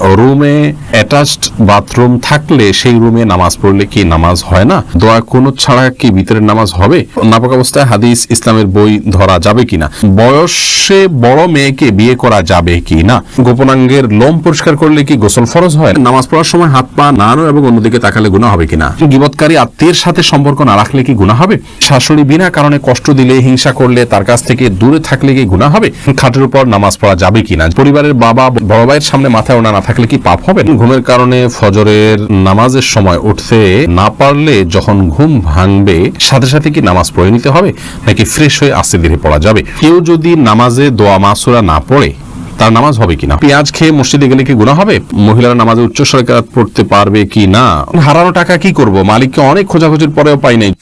রুমে attached bathroom থাকলে সেই রুমে নামাজ পড়লে কি নামাজ হয় না? দোয়া কোনো ছাড়া কি ভিতরের নামাজ হবে? নাপাক অবস্থায় হাদিস ইসলামের বই ধরা যাবে কিনা? বয়সে বড় মেয়েকে বিয়ে করা যাবে কি না গোপনাঙ্গের লোম পরিষ্কার করলে কি গোসল ফরজ হয়? নামাজ পড়ার সময় হাত পা নাড়ানো এবং অন্যদিকে তাকালে গুণা হবে কিনা? গিবৎকারী আত্মীয়ের সাথে সম্পর্ক না রাখলে কি গুণা হবে? শাশুড়ি বিনা কারণে কষ্ট দিলে, হিংসা করলে, তার কাছ থেকে দূরে থাকলে কি গুণা হবে? খাটের উপর নামাজ পড়া যাবে কিনা? পরিবারের বাবা, বড় ভাইয়ের সামনে মাথায় ওনা না থাকলে কি পাপ হবে? ঘুমের কারণে ফজরের নামাজের সময় উঠতে না পারলে যখন ঘুম ভাঙবে, সাথে সাথে কি নামাজ পড়ে নিতে হবে? নাকি ফ্রেশ হয়ে আস্তে ধীরে পড়া যাবে? কেউ যদি নামাজে দোয়া মাসুরা না পড়ে, তার নামাজ হবে কিনা? পেঁয়াজ খেয়ে মসজিদে গেলে কি গুণা হবে? মহিলারা নামাজে উচ্চ সরকার পড়তে পারবে কি না? হারানো টাকা কি করব? মালিককে অনেক খোঁজাখুঁজির পরেও পাই নাই।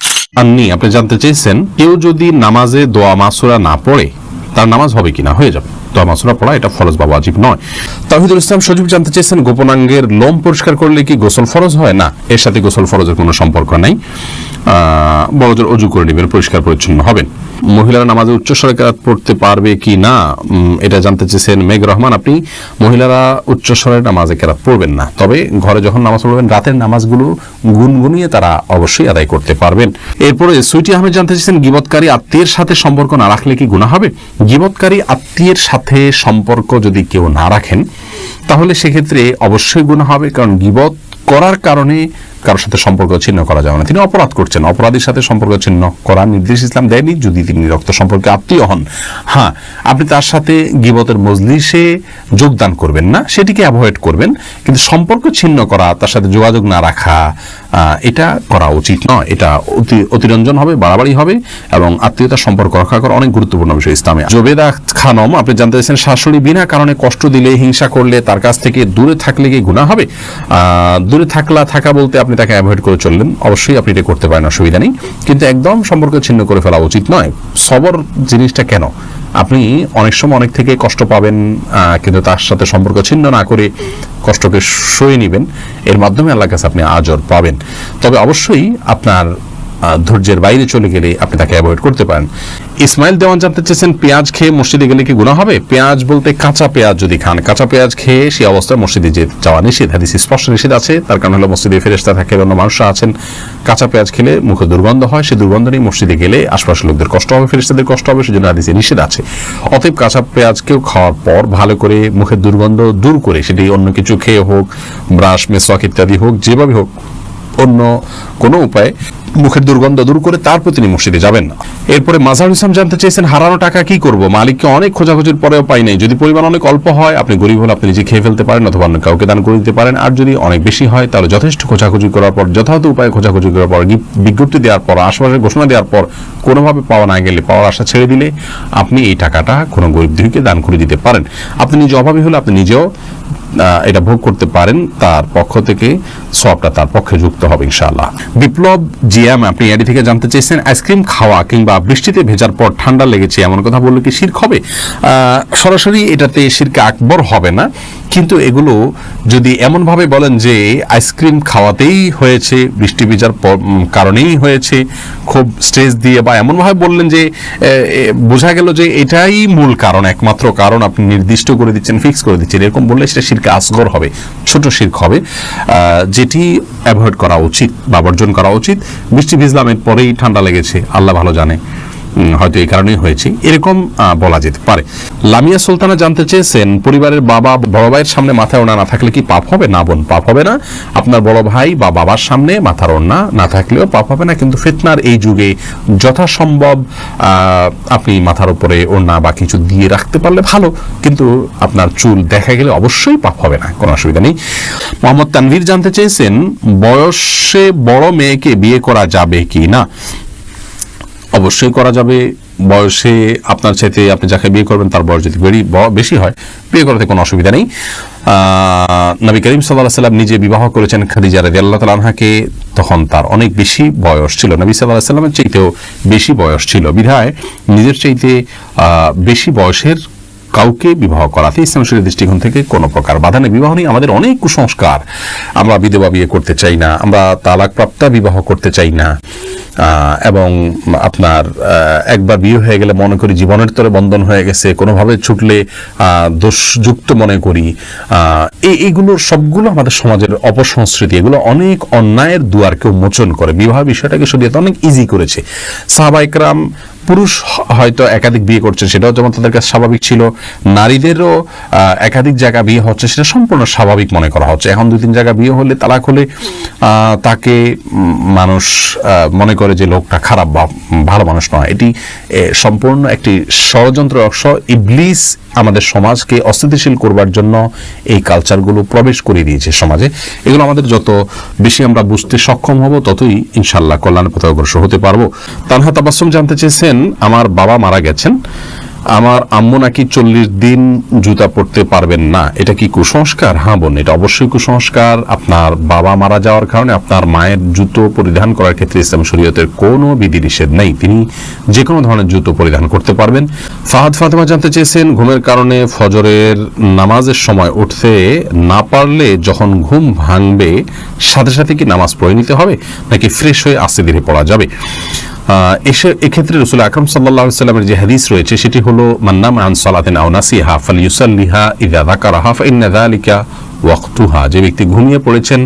আননি আপনি জানতে চেয়েছেন, কেউ যদি নামাজে দোয়া মাসুরা না পড়ে, তার নামাজ হবে কিনা? হয়ে যাবে। দোয়া মাসুরা পড়া এটা ফরজ বা ওয়াজিব নয়। তাহিদুল ইসলাম সজীব জানতে চেয়েছেন, গোপনাঙ্গের লোম পরিষ্কার করলে কি গোসল ফরজ হয়? না, এর সাথে গোসল ফরজের কোনো সম্পর্ক নাই। বড়জোর অজু করে নেবেন, পরিষ্কার পরিচ্ছন্ন হবেন। মহিলারা নামাজে উচ্চ স্বরে পড়তে পারবে কি না এটা জানতে চেয়েছেন মেঘ রহমান। আপনি মহিলারা উচ্চ স্বরে নামাজে কেরাত পড়বেন না, তবে ঘরে যখন নামাজ পড়বেন, রাতের নামাজগুলো গুনগুনিয়ে তারা অবশ্যই আদায় করতে পারবেন। এরপরে সুইটি আহমেদ জানতে চেয়েছেন, গিবৎকারী আত্মীয়ের সাথে সম্পর্ক না রাখলে কি গুণা হবে? গিবৎকারী আত্মীয়ের সাথে সম্পর্ক যদি কেউ না রাখেন, তাহলে সেক্ষেত্রে অবশ্যই গুণা হবে, কারণ গিবত করার কারণে কারোর সাথে সম্পর্ক ছিন্ন করা যাবে না। তিনি অপরাধ করছেন। অপরাধীর সাথে সম্পর্ক ছিন্ন করার নির্দেশ ইসলাম দেয়নি। যদি তিনি রক্ত সম্পর্কে আত্মীয় হন হ্যাঁ আপনি তার সাথে গিবতের মজলিসে যোগদান করবেন না, সেটিকে অ্যাভয়েড করবেন। কিন্তু সম্পর্ক ছিন্ন করা, তার সাথে যোগাযোগ না রাখা এটা করা উচিত নয়। এটা অতি, অতিরঞ্জন হবে, বাড়াবাড়ি হবে এবং আত্মীয়তার সম্পর্ক রক্ষা করা অনেক গুরুত্বপূর্ণ বিষয় ইসলামে। জোবেদা খানম আপনি জানতে চাইছেন, শাশুড়ি বিনা কারণে কষ্ট দিলে হিংসা করলে তার কাছ থেকে দূরে থাকলে কি গুণা হবে? দূরে থাকলা থাকা বলতে আপনি তাকে অ্যাভয়েড করে চললেন, অবশ্যই আপনি এটা করতে পারেন, অসুবিধা নেই। কিন্তু একদম সম্পর্ক ছিন্ন করে ফেলা উচিত নয়। সবর জিনিসটা কেন? আপনি অনেক সময় অনেক থেকে কষ্ট পাবেন কিন্তু তার সাথে সম্পর্ক ছিন্ন না করে কষ্টকে সয়ে নেবেন। এর মাধ্যমে আল্লাহ কাছে আপনি আজর পাবেন। তবে অবশ্যই আপনার ধৈর্যের বাইরে চলে গেলে আপনি তাকে অ্যাভয়েড করতে পারেন। ইসমাইল দেওয়ান জানতে চেয়েছেন, পেঁয়াজ খেয়ে মসজিদে গেলে কি গুণা হবে? পেঁয়াজ বলতে কাঁচা পেঁয়াজ যদি খান। কাঁচা পেঁয়াজ খেয়ে সেই অবস্থায় মসজিদে যে যাওয়া নিষেধ। হাদিস স্পষ্ট নিষেধ আছে। তার কারণ হলো মসজিদে ফেরেস্তা থাকে, অন্য মানুষরা আছেন। কাঁচা পেঁয়াজ খেলে মুখে দুর্গন্ধ হয়। সেই দুর্গন্ধ নিয়ে মসজিদে গেলে আশপাশের লোকদের কষ্ট হবে ফেরেস্তাদের কষ্ট হবে, সেজন্য হাদিসে নিষেধ আছে। অতএব কাঁচা পেঁয়াজকেও খাওয়ার পর ভালো করে মুখের দুর্গন্ধ দূর করে, সেটি অন্য কিছু খেয়ে হোক, ব্রাশ, মেসওয়াক ইত্যাদি হোক, যেভাবে হোক অন্য কোনো উপায়ে মুখের দুর্গন্ধ দূর করে তারপর তিনি মসজিদে যাবেন না। এরপরে মাজার ইসলাম জানতে চেয়েছেন, হারানো টাকা কি করব? মালিককে অনেক খোঁজাখুঁজির পরেও পাই নাই। যদি পরিমাণ অনেক অল্প হয়, আপনি গরিব হলে আপনি নিজে খেয়ে ফেলতে পারেন অথবা অন্য কাউকে দান করে দিতে পারেন। আর যদি অনেক বেশি হয়, তাহলে যথেষ্ট খোঁজাখুঁজি করার পর, যথাযথ উপায়ে খোঁজাখুঁজি করার পর বিজ্ঞপ্তি দেওয়ার পর, আশপাশের ঘোষণা দেওয়ার পর, কোনোভাবে পাওয়া না গেলে পাওয়ার আশা ছেড়ে দিলে আপনি এই টাকাটা কোনো গরিব দুঃখীকে দান করে দিতে পারেন। আপনি নিজে অভাবী হলে আপনি নিজেও এটা ভোগ করতে পারেন, তার পক্ষ থেকে সবটা তার পক্ষে যুক্ত হবে ইনশাআল্লাহ। বিপ্লব জিএম আপনি এডি থেকে জানতে চেয়েছেন, আইসক্রিম খাওয়া কিংবা বৃষ্টিতে ভেজার পর ঠান্ডা লেগেছে, এমন কথা বললে কি শির্ক হবে? সরাসরি এটাতে শিরকে আকবর হবে না। কিন্তু এগুলো যদি এমনভাবে বলেন যে আইসক্রিম খাওয়াতেই হয়েছে, বৃষ্টি ভিজার কারণেই হয়েছে, খুব স্ট্রেস দিয়ে বা এমনভাবে বললেন যে বোঝা গেল যে এটাই মূল কারণ, একমাত্র কারণ আপনি নির্দিষ্ট করে দিচ্ছেন ফিক্স করে দিচ্ছেন। এরকম বললে সেটা শিরকে আসগর হবে, ছোট শির্ক হবে যেটি অ্যাভয়েড করা উচিত বা বর্জন করা উচিত। বৃষ্টি ভিজলাম এর পরেই ঠান্ডা লেগেছে, আল্লাহ ভালো জানে। হয়তো এই কারণেই হয়েছে। এরকম বলা যেতে পারে। লামিয়া সুলতানা জানতে চেয়েছেন, পরিবারের বাবা বড় ভাইয়ের সামনে মাথায় ওনা না থাকলে কি পাপ হবে? না বোন, পাপ হবে না। আপনার বড় ভাই বা বাবার সামনে মাথার ওনা না থাকলেও পাপ হবে না। কিন্তু ফেতনার এই যুগে যথাসম্ভব আপনি মাথার উপরে ওনা বা কিছু দিয়ে রাখতে পারলে ভালো। কিন্তু আপনার চুল দেখা গেলে অবশ্যই পাপ হবে না। কোনো অসুবিধা নেই। মোহাম্মদ তানভীর জানতে চেয়েছেন, বয়সে বড় মেয়েকে বিয়ে করা যাবে কি না? অবশ্যই করা যাবে। বয়সে আপনার চাইতে আপনি যাকে বিয়ে করবেন, তার বয়স যদি বেড়ি ব- বেশি হয়, বিয়ে করাতে কোনো অসুবিধা নেই। নবী করিম সাল্লাহ সাল্লাম নিজে বিবাহ করেছেন খাদিজা রাজি আল্লাহ তালাহাকে তখন তার অনেক বেশি বয়স ছিল। নবী সাল্লাহ সাল্লামের চাইতেও বেশি বয়স ছিল। বিধায় নিজের চাইতে বেশি বয়সের কাউকে বিবাহ করাতে ইসলাম শরীর দৃষ্টিকোণ থেকে কোনো প্রকার বাধা নেই। বিবাহ নেই আমাদের অনেক কুসংস্কার। আমরা বিধবা বিয়ে করতে চাই না, আমরা তালাক প্রাপ্তা বিবাহ করতে চাই না। এবং আপনার একবার বিয়ে হয়ে গেলে মনে করি জীবনের তরে বন্ধন হয়ে গেছে কোনোভাবে ছুটলে দোষযুক্ত মনে করি। আহ, এই এইগুলো সবগুলো আমাদের সমাজের অপসংস্কৃতি এগুলো অনেক অন্যায়ের দুয়ারকে মোচন করে। বিবাহ বিষয়টাকে শরীয়তে অনেক ইজি করেছে। সাহাবাইকরাম পুরুষ হয়তো একাধিক বিয়ে করছে সেটাও যেমন তাদের কাছে স্বাভাবিক ছিল নারীদেরও একাধিক জায়গা বিয়ে হচ্ছে সেটা সম্পূর্ণ স্বাভাবিক মনে করা হচ্ছে। এখন দুই তিন জায়গা বিয়ে হলে তালাক হলে তাকে মানুষ মনে করে যে লোকটা খারাপ বা ভালো মানুষ নয়, এটি সম্পূর্ণ একটি ষড়যন্ত্র অংশ। ইবলিস আমাদের সমাজকে অস্থিতিশীল করবার জন্য এই কালচারগুলো প্রবেশ করে দিয়েছে সমাজে। এগুলো আমাদের যত বেশি আমরা বুঝতে সক্ষম হব, ততই ইনশাল্লাহ কল্যাণ পথে অগ্রসর হতে পারব। তানহা তাবাসম জানতে চেয়েছেন, আমার বাবা মারা গেছেন। আমার আম্মু নাকি চল্লিশ দিন জুতা পরতে পারবেন না। এটা কি কুসংস্কার? হ্যাঁ বোন, এটা অবশ্যই কুসংস্কার। আপনার বাবা মারা যাওয়ার কারণে আপনার মায়ের জুতো পরিধান করার ক্ষেত্রে ইসলাম শরীয়তের কোনো বিধি নিষেধ নেই। তিনি যে কোনো ধরনের জুতো পরিধান করতে পারবেন। ফাহাদ ফাতেমা জানতে চেয়েছেন, ঘুমের কারণে ফজরের নামাজের সময় উঠতে না পারলে যখন ঘুম ভাঙবে, সাথে সাথে কি নামাজ পড়ে নিতে হবে? নাকি ফ্রেশ হয়ে আস্তে ধীরে পড়া যাবে? এসে এক্ষেত্রে রসুল আকরম সাল্লাহ সাল্লামের যে হাদিস রয়েছে, সেটি হলো মান্নাম আন সালাতিন আও নাসিহা ফাল ইউসাল্লিহা ইদা যাকারাহা ইন্নাদা যালিকা ওয়াক্তুহা, যে ব্যক্তি ঘুমিয়ে পড়েছেন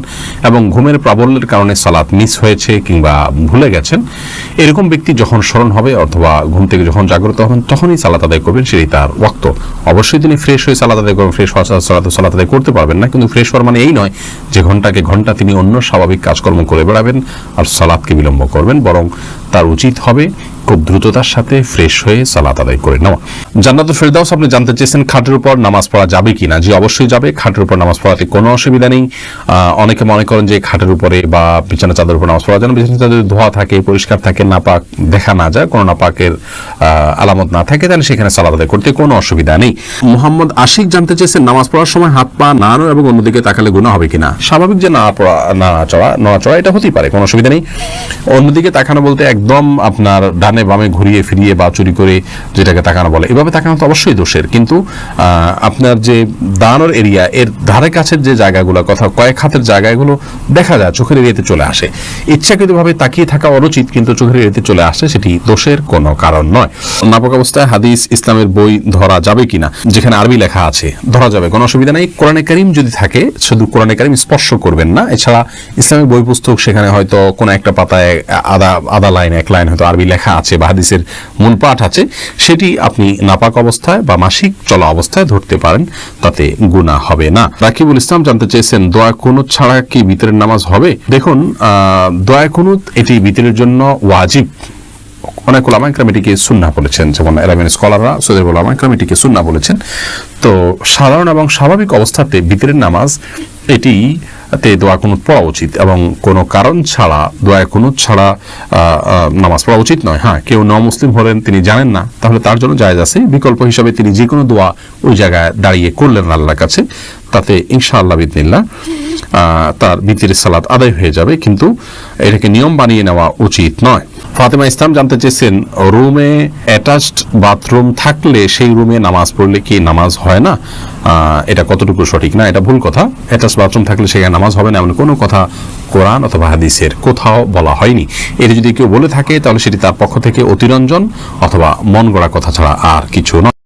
এবং ঘুমের প্রাবল্যের কারণে সালাত মিস হয়েছে কিংবা ভুলে গেছেন, এরকম ব্যক্তি যখন স্মরণ হবে অথবা ঘুম থেকে যখন জাগ্রত হবেন, তখনই সালাত আদায় করবেন সেটি তার ওয়াক্ত। অবশ্যই তিনি ফ্রেশ হয়ে সালাত আদায় করবেন, ফ্রেশ হওয়া সালাত সালাত আদায় করতে পারবেন না, কিন্তু ফ্রেশ হওয়ার মানে এই নয় যে ঘন্টাকে ঘণ্টা তিনি অন্য স্বাভাবিক কাজকর্ম করে বেড়াবেন আর সালাদকে বিলম্ব করবেন, বরং তার উচিত হবে খুব দ্রুততার সাথে ফ্রেশ হয়ে সালাত আদায় করে নেওয়া। জান্নাতুল ফেরদাউস আপনি জানতে চেয়েছেন খাটের উপর নামাজ পড়া যাবে কিনা? জি অবশ্যই যাবে। খাটের উপর নামাজ পড়াতে কোনো অসুবিধা নেই। অনেকে মনে করেন যে খাটের উপরে বা বিছানা চাদর উপর নামাজ পড়া যেন বিছানা চাদর ধোয়া থাকে পরিষ্কার থাকে নাপাক দেখা না যায় কোনো নাপাকের আহ, আলামত না থাকে তাহলে সেখানে সালাত আদায় করতে কোনো অসুবিধা নেই। মোহাম্মদ আশিক জানতে চেয়েছেন নামাজ পড়ার সময় হাত পা নাড়ানো এবং অন্যদিকে তাকালে গুণা হবে কিনা? স্বাভাবিক যে না পড়া নাড়াচড়া নড়াচড়া এটা হতেই পারে কোনো অসুবিধা নেই। অন্যদিকে তাকানো বলতে একদম আপনার ডানে বামে ঘুরিয়ে ফিরিয়ে বা চুরি করে যেটাকে তাকানো বলে। এভাবে তাকানো তো অবশ্যই দোষের। কিন্তু আপনার যে দানোর এরিয়া, এর ধারে কাছের যে জায়গাগুলো কথা, কয়েক হাতের জায়গাগুলো দেখা যায়, চোখের এরিয়াতে চলে আসে। ইচ্ছাকৃতভাবে তাকিয়ে থাকা অনুচিত, কিন্তু চোখের এরিয়াতে চলে আসে সেটি দোষের কোনো কারণ নয়। নাপক অবস্থায় হাদিস, ইসলামের বই ধরা যাবে কিনা, যেখানে আরবি লেখা আছে, ধরা যাবে। কোনো অসুবিধা নেই। কোরআনে কারিম যদি থাকে, শুধু কোরআনে কারিম স্পর্শ করবেন না। এছাড়া ইসলামিক বই পুস্তক সেখানে হয়তো কোনো একটা পাতায় আধা আধা লাইন, এক লাইন হয়তো আরবি লেখা আছে। বা হাদিসের মূল পাঠ আছে, সেটি আপনি নাপাক অবস্থায় বা মাসিক চলা অবস্থায় ধরতে পারেন, তাতে গুণা হবে না। রাকিবুল ইসলাম জানতে চেয়েছেন, দোয়া কুনুত ছাড়া কি বিতরের নামাজ হবে? দেখুন দোয়া কুনুত এটি বিতরের জন্য ওয়াজিব। অনেক ওলামা ইকরাম এটিকে সুন্না বলেছেন। যেমন এরাবিয়ান স্কলাররা সৌদি ওলামা ইকরাম এটিকে সুন্না বলেছেন। তো সাধারণ এবং স্বাভাবিক অবস্থাতে বিতরের নামাজ, এটি তে দোয়া কুনুত পড়া উচিত এবং কোনো কারণ ছাড়া দোয়া কুনুত ছাড়া নামাজ পড়া উচিত নয়। হ্যাঁ কেউ ন মুসলিম হলেন তিনি জানেন না তাহলে তার জন্য জায়জ আছে। বিকল্প হিসাবে তিনি যে কোনো দোয়া ওই জায়গায় দাঁড়িয়ে করলেন আল্লাহর কাছে। তাতে ইনশাআল্লাহ বিদিনিল্লাহ আহ, তার বিতির সালাত আদায় হয়ে যাবে কিন্তু এটাকে নিয়ম বানিয়ে নেওয়া উচিত নয়। ফাতেমা ইসলাম জানতে চেয়েছেন, রুমে অ্যাটাচড বাথরুম থাকলে সেই রুমে নামাজ পড়লে কি নামাজ হয় না? এটা কতটুকু সঠিক না? এটা ভুল কথা। অ্যাটাচ বাথরুম থাকলে সেখানে নামাজ হবে না, এমন কোনো কথা কোরআন অথবা হাদিসের কোথাও বলা হয়নি। এটা যদি কেউ বলে থাকে, তাহলে সেটি তার পক্ষ থেকে অতিরঞ্জন অথবা মন গড়া কথা ছাড়া আর কিছু নয়।